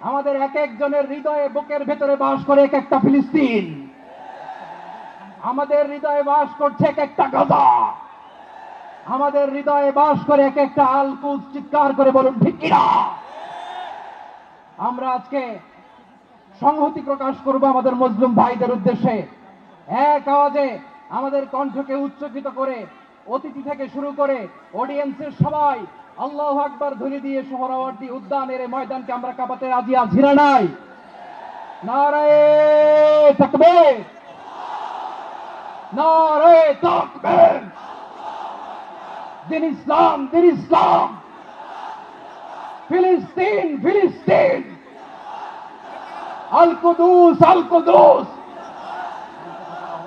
আমাদের এক একজনের হৃদয়ে বুকের ভেতরে বাস করে এক একটা ফিলিস্তিন। আমাদের হৃদয়ে বাস করছে এক একটা গাজা। আমাদের হৃদয়ে বাস করে এক একটা আলকুজ চিৎকার করে বলুন কিনা? আমরা আজকে সংহতি প্রকাশ করব আমাদের মুসলিম ভাইদের উদ্দেশ্যে। এক আওয়াজে আমাদের কণ্ঠকে উচ্চকিত করে অতিথি থেকে শুরু করে অডিয়েন্সের সবাই আল্লাহ আকবার ধ্বনি দিয়ে সোহরাওয়ার্দী উদ্যানের ময়দানকে আমরা কাঁপাতে রাজি আছি না নাই।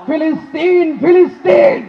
ফিলিস্তিন ফিলিস্তিন।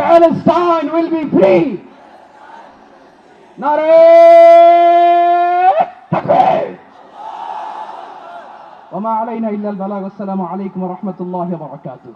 Palestine will be free. নারে وما علينا إلا البلاغ. والسلام عليكم ورحمة الله وبركاته.